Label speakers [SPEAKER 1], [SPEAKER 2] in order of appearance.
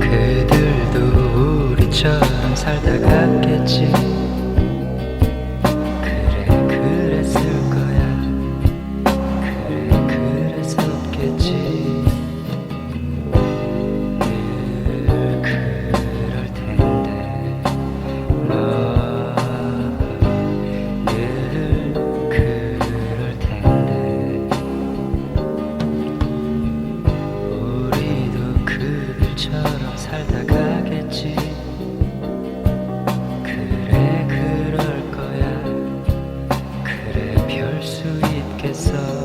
[SPEAKER 1] 그들도 우리처럼 살다 갔겠지. It's a.